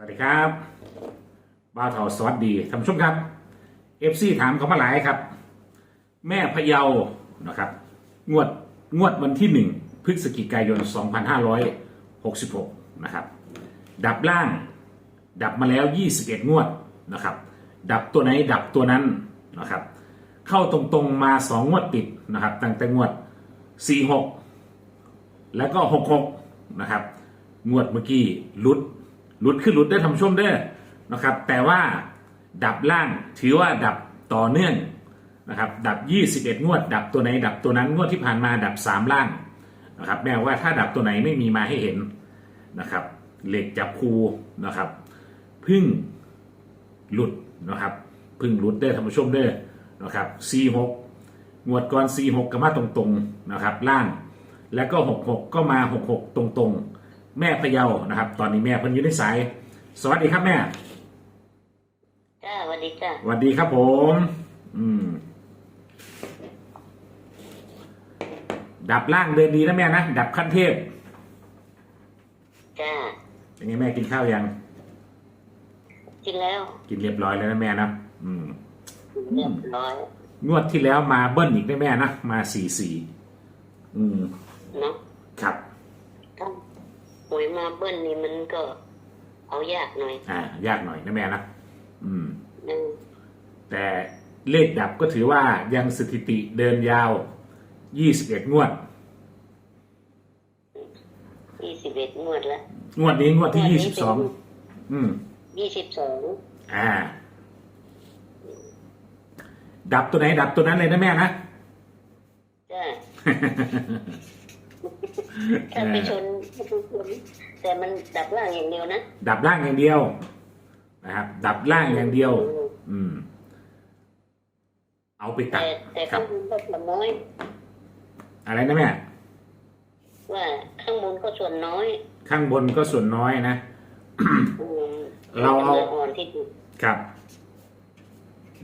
สวัสดีครับบ้าเถาสวัสดีท่านผู้ชมครับเอฟซีถามเขามาหลายครับ แม่พะเยานะครับ งวดงวดวันที่หนึ่งพฤศจิกายน 2566 นะครับ ดับล่าง ดับมาแล้ว 21 งวดนะครับ ดับตัวไหนดับตัวนั้นนะครับ เข้าตรงๆมา 2 งวดติดนะครับ ตั้งแต่งวด 46 แล้วก็ 66 นะครับ งวดเมื่อกี้ลุด หลุดขึ้นหลุดได้ทำชมเด้นะครับ แต่ว่าดับล่างถือว่าดับต่อเนื่องนะครับดับ 21 งวด ดับตัวไหน ดับตัวนั้นงวดที่ผ่านมาดับ 3 ล่างนะครับแม้ว่าถ้าดับตัวไหนไม่มีมาให้เห็นนะครับเหล็กจับคูนะครับพึ่งหลุดนะครับพึ่งหลุดได้ท่านผู้ชมเด้นะครับ C6 งวดก่อน C6 ก็มาตรงๆนะครับล่าง แล้วก็ 66 ก็มา 66 ตรงๆ แม่พะเยานะครับ ตอนนี้แม่เพิ่นอยู่ในสาย สวัสดีครับแม่จ้าสวัสดีจ้าสวัสดีครับผม อืม ดับล่างเดินดีนะแม่นะ ดับขั้นเทพจ้าเป็นไงแม่กินข้าวยัง กินแล้วกินเรียบร้อยแล้วนะแม่นะอืม เรียบร้อยงวดที่แล้วมาเบิ้ลอีกนะแม่นะ มาสี่สี่อืมเนาะครับถ้าห วยมาเบิ้ลนี่มันก็ เอายากหน่อยอ่ายากหน่อยนะแม่นะอืมหนึ่งแต่เลขดับก็ถือว่ายังสถิติเดินยาว 21 งวด ยี่สิบเอ็ดงวดแล้วงวดนี้งวดที่งวดนี้22 อืม ยี่สิบสองอ่า ดับตัวไหน ดับตัวนั้นเลยนะแม่นะ จ้า ถ้าไปชนถ้าไปชน แต่มันดับล่างอย่างเดียวนะดับล่างอย่างเดียวนะครับ ดับล่างอย่างเดียว อืม เอาไปตัแต่ดแต่ครัข้าบ งบนก็ส่วนน้อย อะไรนะแม่ ว่าข้างบนก็ส่วนน้อยข้างบนก็ส่วนน้อยนะ อืมเราเอาอ่อนที่สุดครับ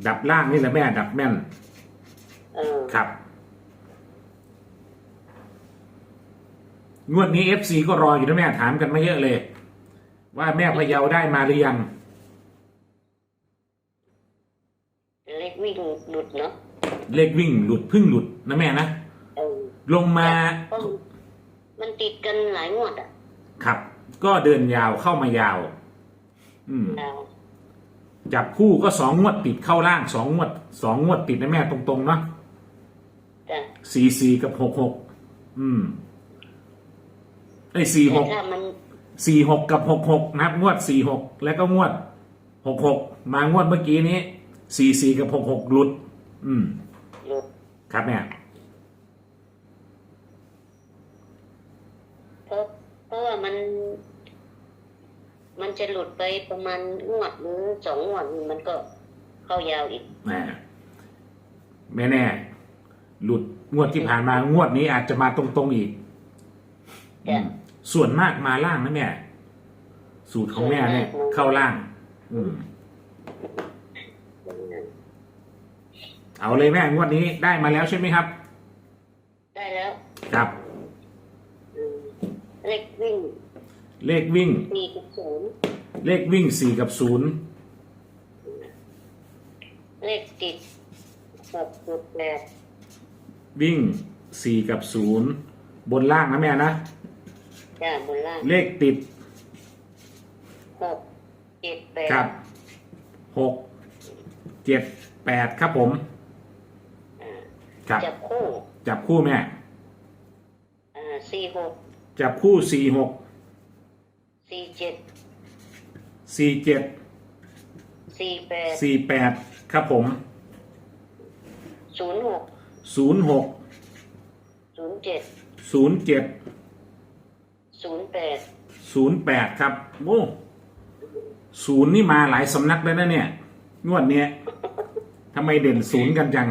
ดับล่างนี่แหละแม่ ดับแม่น เออครับ งวดนี้เอฟซีก็รออยู่นะแม่ถามกันมาเยอะเลย ว่าแม่พะเยาได้มาหรือยัง เล็กวิ่งหลุดเนาะเลขวิ่งหลุดพึ่งหลุดนะแม่นะเออลงมาเพราะมันติดกันหลายงวดอะครับ ก็เดินยาวเข้ามายาว อืมดาวจับคู่ก็สองงวดติดเข้าล่างสองงวดสองงวดติดนะแม่ตรงๆเนาะจ้ะสี่สี่กับหกหกอืม ไอ้สี่หแต่กถ้ามันสี่หกกับหกหกนะครับงวดสี่หกแล้วก็งวดหกหกมางวดเมื่อกี้นี้สี่สี่กับหกหกหลุด อืม หลุดครับแม่เพราะเพราะว่ามัน มันจะหลุดไปประมาณงวดหรือสองงวดมันก็เข้ายาวอีก แม่แม่แน่ หลุดงวดที่ผ่านมางวดนี้อาจจะมาตรงๆอีก อืจ้ะม ส่วนมากมาล่างนะแม่สูตรของแม่เนี่ยส่วนมากเข้าล่าง อืม เอาเลยแม่งวดนี้ได้มาแล้วใช่ไหมครับ ได้แล้ว ครับอืมเลขวิ่ง เลขวิ่งสี่กับศูนย์เลขวิ่งสี่กับศูนย์เลขติดหกจุดแปดวิ่งสี่กับศูนย์บนล่างนะแม่นะ จ้าบนล่างเลขติดหกเจ็ดแปดครับหกเจ็ดแปดครับผมอ่าครับจับคู่จับคู่แม่อ่าสี่หกจับคู่สี่หกสี่เจ็ดสี่เจ็ดสี่แปดสี่แปดครับผมศูนย์หกศูนย์หกศูนย์เจ็ดศูนย์เจ็ด ศูนย์แปดศูนย์แปดครับโอ้ศูนย์นี่มาหลายสำนักแล้วนะเนี่ย งวดเนี้ยทำไมเด่นศูนย์กันจัง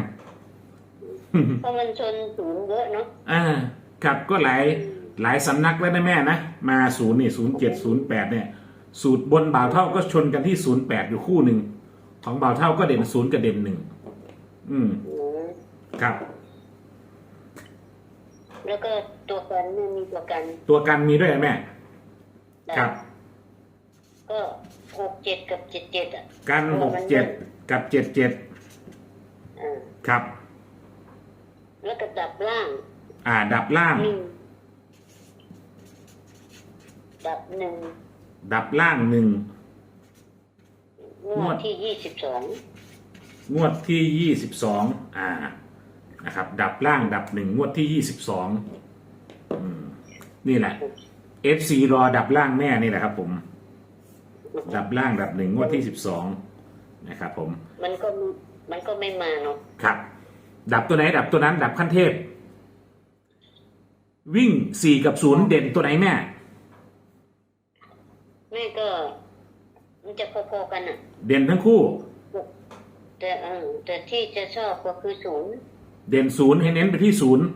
เพราะมันชนศูนย์เยอะเนาะอ่าครับก็หลายหลายสำนักแล้วนะแม่นะมาศูนย์นี่ศูนย์เจ็ดศูนย์แปดเนี่ย สูตรบนบ่าวเท่าก็ชนกันที่ศูนย์แปดอยู่คู่หนึ่งของบ่าวเท่าก็เด่นศูนย์กับเด่นหนึ่งอืม อืม ครับ แล้วก็ตัวกันเนี่ยมีตัวกันตัวกันมีด้วยไหมแม่ได้ครับ ก็หกเจ็ดกับเจ็ดเจ็ดอะกันหกเจ็ดกับเจ็ดเจ็ดอ่าครับ แล้วก็ดับล่าง อ่า ดับล่าง หนึ่งดับหนึ่งดับล่างหนึ่ง งวดที่ยี่สิบสอง งวดที่ยี่สิบสอง อ่า นะครับ ดับล่างดับหนึ่งงวดที่ยี่สิบสองนี่แหละ FC รอดับล่างแน่นี่แหละครับ ผม ดับล่างดับหนึ่งงวดที่สิบสองนะครับ ผม มันก็มันก็ไม่มาเนาะครับ ดับตัวไหน ดับตัวนั้น ดับขั้นเทพ วิ่งสี่กับศูนย์เด่นตัวไหนแม่แม่ก็ มันจะพอๆกันอะเด่นทั้งคู่ แต่เออแต่ที่จะชอบก็คือศูนย์ เด่นศูนย์ให้เน้นไปที่ศูนย์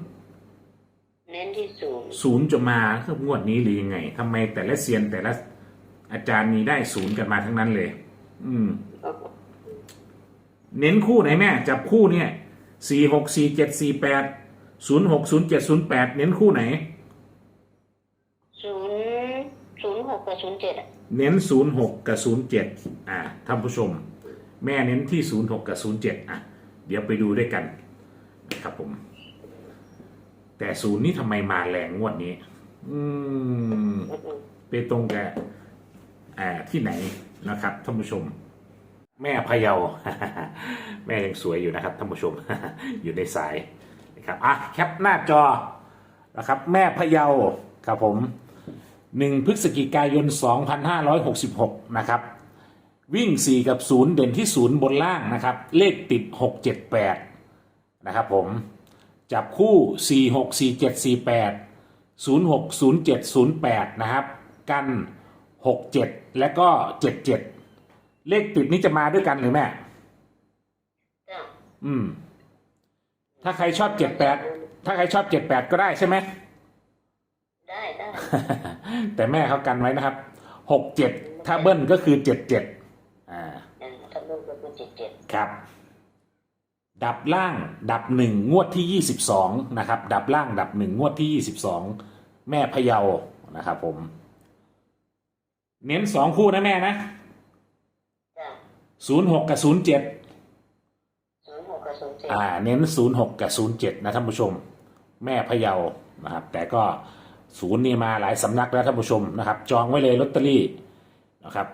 เน้นที่ศูนย์ศูนย์จะมาคืองวดนี้หรือยังไงทำไมแต่ละเซียนแต่ละอาจารย์มีได้ศูนย์กันมาทั้งนั้นเลย อืม เน้นคู่ไหนแม่ จับคู่เนี่ยสี่หกสี่เจ็ดสี่แปดศูนย์หกศูนย์เจ็ดศูนย์แปดเน้นคู่ไหนศูนย์ศูนย์หกกับศูนย์เจ็ดอะเน้นศูนย์หกกับศูนย์เจ็ดอ่าท่านผู้ชม แม่เน้นที่ศูนย์หกกับศูนย์เจ็ดอะ เดี๋ยวไปดูด้วยกัน นะครับผม แต่ศูนย์นี่ทำไมมาแรงงวดนี้ อืมไปตรงกับอ่าที่ไหนนะครับท่านผู้ชม แม่พะเยา แม่ยังสวยอยู่นะครับท่านผู้ชม อยู่ในสายนะครับอะแคปหน้าจอนะครับ แม่พะเยาครับผมหนึ่งพฤศจิกายน 2566 นะครับ วิ่ง 4 กับ 0 เด่นที่ 0 บนล่างนะครับ เลขติด 678 นะครับผม จับคู่ 4 6 4 7 4 8 0 6 0 7 0 8 นะครับ กัน 6 7 และก็ 7 7 เลขติดนี้จะมาด้วยกันหรือแม่จ้ะอืม ถ้าใครชอบ 78 ถ้าใครชอบ 78 ก็ได้ใช่ไหมได้ได้แต่แม่เขากันไว้นะครับ 67 ถ้าเบิ้ลก็คือ 77 อ่าอ่าถ้าลูกก็คือเจ็ดเจ็ดครับ ดับล่างดับหนึ่งงวดที่ยี่สิบสองนะครับ ดับล่างดับหนึ่งงวดที่ยี่สิบสองแม่พะเยานะครับผม เน้นสองคู่นะแม่นะจ้ะศูนย์หกกับศูนย์เจ็ดศูนย์หกกับศูนย์เจ็ดอ่า เน้นศูนย์หกกับศูนย์เจ็ดนะท่านผู้ชม แม่พะเยานะครับ แต่ก็ศูนย์นี่มาหลายสำนักแล้วท่านผู้ชมนะครับ จองไว้เลยลอตเตอรี่นะครับ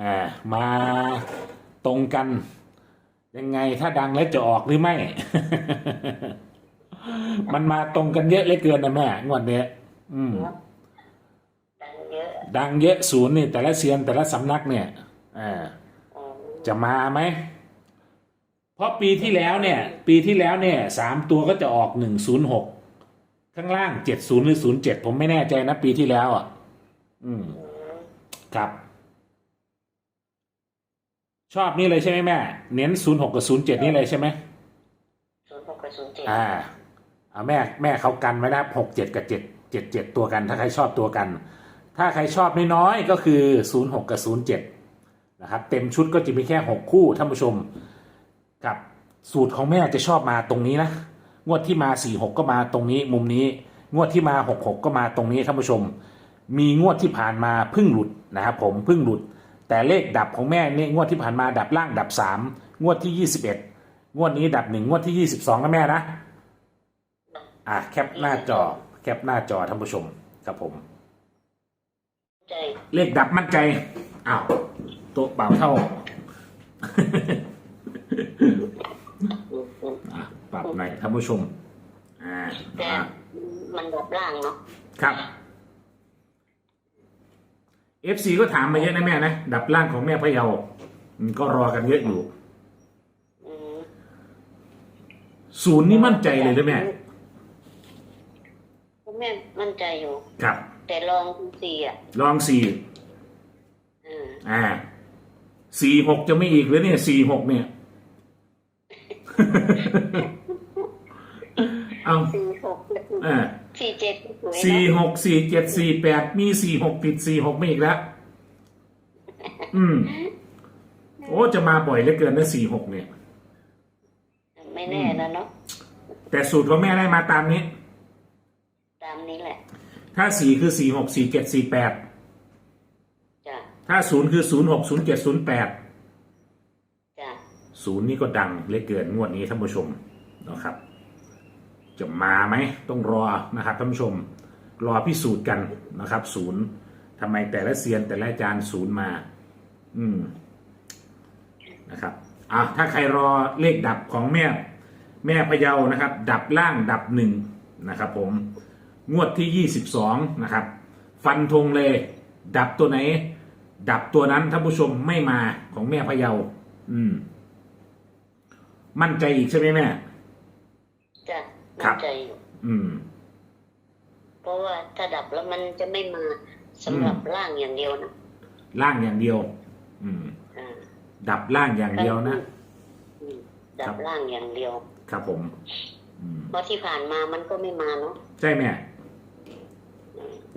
อ่ามาตรงกัน ยังไงถ้าดังแล้วจะออกหรือไม่ มันมาตรงกันเยอะเหลือเกินนะแม่งวดเนี้ยอืม ดังเยอะดังเยอะศูนย์นี่ แต่ละเซียนแต่ละสำนักเนี่ยอ่าอ๋อจะมาไหมเพราะปีที่แล้วเนี่ย ปีที่แล้วเนี่ยสามตัวก็จะออกหนึ่งศูนย์หกข้างล่างเจ็ดศูนย์หรือศูนย์เจ็ดผมไม่แน่ใจนะปีที่แล้วอะ อืมอืมครับ ชอบนี่เลยใช่ไหมแม่ เน้นศูนย์หกกับศูนย์เจ็ดนี่เลยใช่ไหมศูนย์หกกับศูนย์เจ็ดอ่าเอาแม่แม่เขากันไว้นะครับหกเจ็ดกับเจ็ดเจ็ดเจ็ดตัวกัน ถ้าใครชอบตัวกัน ถ้าใครชอบน้อยๆก็คือศูนย์หกกับศูนย์เจ็ดนะครับ เต็มชุดก็จะมีแค่หกคู่ท่านผู้ชม กับสูตรของแม่จะชอบมาตรงนี้นะ งวดที่มาสี่หกก็มาตรงนี้มุมนี้ งวดที่มาหกหกก็มาตรงนี้ท่านผู้ชม มีงวดที่ผ่านมาเพึ่งหลุดนะครับผมเพึ่งหลุด แต่เลขดับของแม่เนี่ยงวดที่ผ่านมาดับล่างดับสามงวดที่ยี่สิบเอ็ดงวดนี้ดับหนึ่งงวดที่ยี่สิบสองนะแม่นะอะแคปหน้าจอ แคปหน้าจอท่านผู้ชมครับผม ใจเลขดับมั่นใจอ้าวโต๊ะเปล่าเท่า อะปรับหน่อยท่านผู้ชมอ่าแต่อ่ามันดับล่างเนาะครับ FC ก็ถามมาเยอะนะแม่นะดับล่างของแม่พะเยาอืมก็รอกันเยอะอยู่อืมศูนย์นี่มั่นใจเลยนะแม่คุณแม่มั่นใจอยู่ ครับ แต่ลองสี่อะลองสี่อ่าอ่าสี่หกจะไม่อีกหรือเนี่ยสี่หกเนี่ย เอาสี่หกอ่า สี่เจ็ดสวยสี่นะหกสี่เจ็ดสี่แปดมีสี่หกติดสี่หกไม่อีกแล้ว อืม โอ้จะมาบ่อยเหลือเกินนะสี่หกเนี่ย ไม่แน่แล้วเนาะแต่สูตรของแม่ได้มาตามนี้ ตามนี้แหละถ้าสี่คือสี่หกสี่เจ็ดสี่แปดจ้ะถ้าศูนย์คือศูนย์หกศูนย์เจ็ดศูนย์แปดจ้ะศูนย์นี่ก็ดังเหลยเกินงวดนี้ท่านผู้ชมนะครับ จะมาไหมต้องรอนะครับท่านผู้ชมรอพิสูจน์กันนะครับศูนย์ทำไมแต่ละเซียนแต่ละอาจารย์ศูนย์มา อืมนะครับอะถ้าใครรอเลขดับของแม่ แม่พะเยานะครับ ดับล่างดับหนึ่งนะครับ ผมงวดที่ยี่สิบสองนะครับ ฟันธงเลย ดับตัวไหน ดับตัวนั้นท่านผู้ชมไม่มาของแม่พะเยา อืม มั่นใจอีกใช่ไหมแม่ จ้ะครัมั่บนใจอยู่อืม เพราะว่าถ้าดับแล้วมันจะไม่มาสำหรับร่างอย่างเดียวนะล่างอย่างเดียว อืม อ่าดับล่างอย่างเดียวนะ อืมดัครับบ ร่างอย่างเดียว ครับผม อืม เพราะที่ผ่านมามันก็ไม่มาเนาะใช่แม่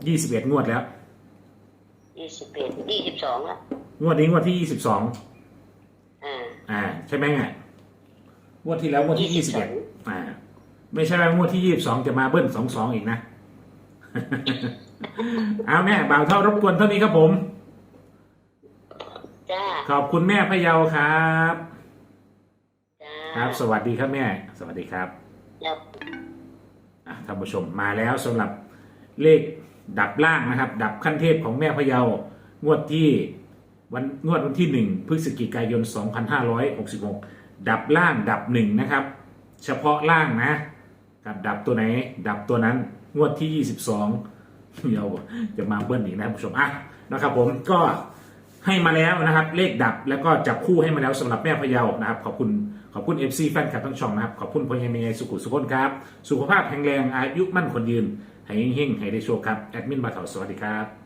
ยี่สิบเอ็ดงวดแล้ว ยี่สิบเอ็ดยี่สิบสองละงวดนี้งวดที่ยี่สิบสองอ่าอ่า ใช่ไหมแม่งวดที่แล้วงวดที่ยี่สิบเอ็ด22อ่า ไม่ใช่ว่างวดที่ยี่สิบสองจะมาเบิ้ลสองสองอีกนะ เอาแม่บ่าวเท่ารบกวนเท่านี้ครับผม จ้า ขอบคุณแม่พะเยาครับ จ้าครับ สวัสดีครับแม่ สวัสดีครับแล้วอะท่านผู้ชมมาแล้วสำหรับเลขดับล่างนะครับ ดับขั้นเทพของแม่พะเยางวดที่วันงวดวันที่หนึ่งพฤศจิกายน 2566 ดับล่างดับหนึ่งนะครับ เฉพาะล่างนะ ครับดับตัวไหน ดับตัวนั้นงวดที่ 22เดี๋ยวจะมาเบิ้ลอีกนะผู้ชมอะนะครับ ผมก็ให้มาแล้วนะครับ เลขดับแล้วก็จับคู่ให้มาแล้วสำหรับแม่พะเยานะครับ ขอบคุณขอบคุณ FC แฟนคลับทั้งช่องนะครับ ขอบคุณพญาเมยสุขุสุขนครับ สุขภาพแข็งแรงอายุมั่นคนยืนให้เฮงๆให้ได้โชคครับ แอดมินมาเถาสวัสดีครับ